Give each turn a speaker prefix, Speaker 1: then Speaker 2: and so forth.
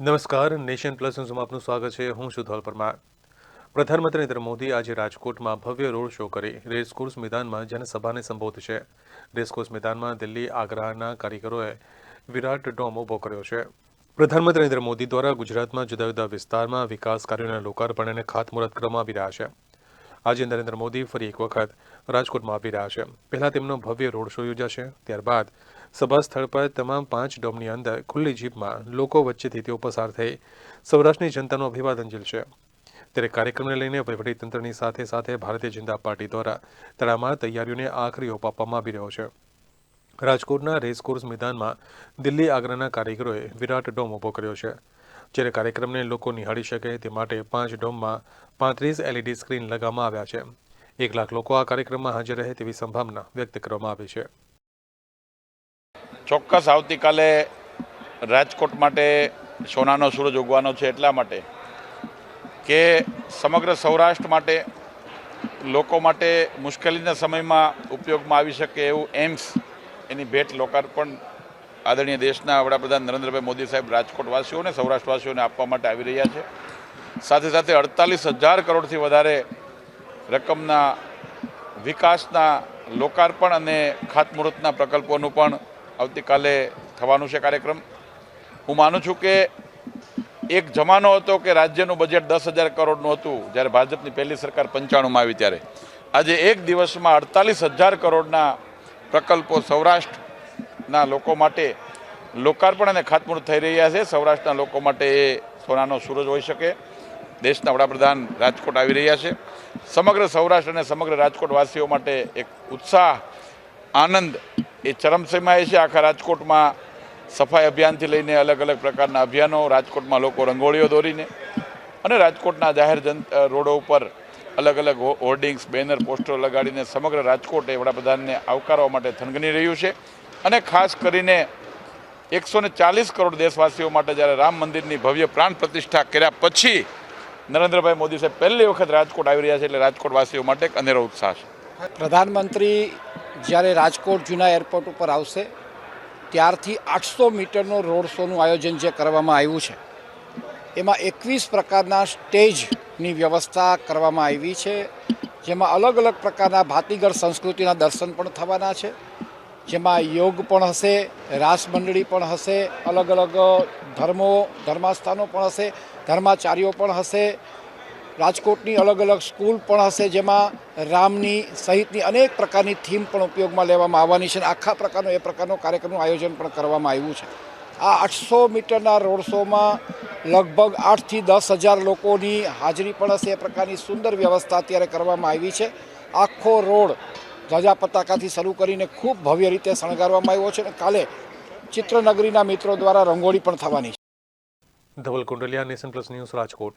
Speaker 1: નમસ્કાર, nation plus ન્યૂઝમાં આપનું સ્વાગત છે. હું છું ધોલ પરમાર. પ્રધાનમંત્રી નરેન્દ્ર મોદી આજે રાજકોટમાં ભવ્ય રોડ શો કરી. રેસકોર્સ મેદાનમાં જનસભાને સંબોધશે. રેસકોર્સ મેદાનમાં દિલ્હી આગ્રાના કારીગરોએ વિરાટ ડોમ ઊભો કર્યો છે. પ્રધાનમંત્રી નરેન્દ્ર મોદી દ્વારા ગુજરાતમાં જુદા જુદા વિસ્તારમાં વિકાસ કાર્યોના લોકાર્પણ અને ખાતમુહૂર્ત કરવામાં આવી રહ્યા છે. આજે નરેન્દ્ર મોદી ફરી એક વખત રાજકોટમાં આવી રહ્યા છે. પહેલા તેમનો ભવ્ય રોડ શો યોજાશે, ત્યારબાદ સભા સ્થળ પર તમામ પાંચ ડોમની અંદર ખુલ્લી જીપમાં લોકો વચ્ચેથી તેઓ પસાર થઈ સૌરાષ્ટ્રની જનતાનું અભિવાદન ઝીલશે. ત્યારે કાર્યક્રમને લઈને વહીવટીતંત્રની સાથે સાથે ભારતીય જનતા પાર્ટી દ્વારા તળામાં તૈયારીઓને આખરી ઓપ આપવામાં આવી રહ્યો છે. રાજકોટના રેસકોર્સ મેદાનમાં દિલ્હી આગ્રાના કારીગરોએ વિરાટ ડોમ ઊભો કર્યો છે. જ્યારે કાર્યક્રમને લોકો નિહાળી શકે તે માટે પાંચ ડોમમાં પાંત્રીસ એલઈડી સ્ક્રીન લગાવવામાં આવ્યા છે. એક લાખ લોકો આ કાર્યક્રમમાં હાજર રહે તેવી સંભાવના વ્યક્ત કરવામાં આવી છે.
Speaker 2: ચોક્કસ આવતીકાલે રાજકોટ માટે સોનાનો સૂરજ ઉગવાનો છે એટલા માટે કે સમગ્ર સૌરાષ્ટ્ર માટે લોકો માટે મુશ્કેલીના સમયમાં ઉપયોગમાં આવી શકે એવું એમ્સ એની ભેટ લોકાર્પણ આદરણીય દેશના વડાપ્રધાન નરેન્દ્રભાઈ મોદી સાહેબ રાજકોટવાસીઓને, સૌરાષ્ટ્રવાસીઓને આપવા માટે આવી રહ્યા છે. સાથે સાથે અડતાલીસ હજાર કરોડથી વધારે રકમના વિકાસના લોકાર્પણ અને ખાતમુહૂર્તના પ્રકલ્પોનું પણ આવતીકાલે થવાનું છે કાર્યક્રમ. હું માનું છું કે એક જમાનો હતો કે રાજ્યનું બજેટ દસ હજાર કરોડનું હતું, જ્યારે ભાજપની પહેલી સરકાર પંચાણુંમાં આવી ત્યારે. આજે એક દિવસમાં અડતાલીસ હજાર કરોડના પ્રકલ્પો સૌરાષ્ટ્રના લોકો માટે લોકાર્પણ અને ખાતમુહૂર્ત થઈ રહ્યા છે. સૌરાષ્ટ્રના લોકો માટે એ સોનાનો સૂરજ હોઈ શકે. દેશના વડાપ્રધાન રાજકોટ આવી રહ્યા છે. સમગ્ર સૌરાષ્ટ્ર અને સમગ્ર રાજકોટવાસીઓ માટે એક ઉત્સાહ, આનંદ એ ચરમસીમાએ છે આખા રાજકોટમાં સફાઈ અભિયાનથી લઈને અલગ અલગ પ્રકારના અભિયાનો. રાજકોટમાં લોકો રંગોળીઓ દોરીને અને રાજકોટના જાહેર જન રોડો ઉપર અલગ અલગ હોર્ડિંગ્સ, બેનર, પોસ્ટરો લગાડીને સમગ્ર રાજકોટ એ વડાપ્રધાનને આવકારવા માટે થનગની રહ્યું છે. અને ખાસ કરીને એકસો ચાલીસ કરોડ દેશવાસીઓ માટે જ્યારે રામ મંદિરની ભવ્ય પ્રાણ પ્રતિષ્ઠા કર્યા પછી નરેન્દ્રભાઈ મોદી સાહેબ પહેલી વખત રાજકોટ આવી રહ્યા છે એટલે રાજકોટવાસીઓ માટે એક અનેરો ઉત્સાહ છે.
Speaker 3: પ્રધાનમંત્રી જ્યારે રાજકોટ જૂના એરપોર્ટ ઉપર આવશે, ત્યારથી આઠસો મીટરનો રોડ શોનું આયોજન જે કરવામાં આવ્યું છે, એમાં એકવીસ પ્રકારના સ્ટેજની વ્યવસ્થા કરવામાં આવી છે, જેમાં અલગ અલગ પ્રકારના ભાતીગળ સંસ્કૃતિના દર્શન પણ થવાના છે, જેમાં યોગ પણ હશે રાસ મંડળી પણ હશે, અલગ અલગ ધર્મો, ધર્માસ્થાનો પણ હશે, ધર્માચાર્યો પણ હશે રાજકોટની અલગ અલગ સ્કૂલ પણ હશે, જેમાં રામની સહિતની અનેક પ્રકારની થીમ પણ ઉપયોગમાં લેવામાં આવવાની છે અને આખા પ્રકારનો, એ પ્રકારનો કાર્યક્રમનું આયોજન પણ કરવામાં આવ્યું છે. આ આઠસો મીટરના રોડ શોમાં લગભગ આઠથી દસ હજાર લોકોની હાજરી પણ હશે. એ પ્રકારની સુંદર વ્યવસ્થા અત્યારે કરવામાં આવી છે. આખો રોડ ધજા પતાકાથી શરૂ કરીને ખૂબ ભવ્ય રીતે શણગારવામાં આવ્યો છે અને કાલે ચિત્રનગરીના મિત્રો દ્વારા રંગોળી પણ થવાની છે.
Speaker 1: Dhaval Kundaliya, Nation Plus News Rajkot.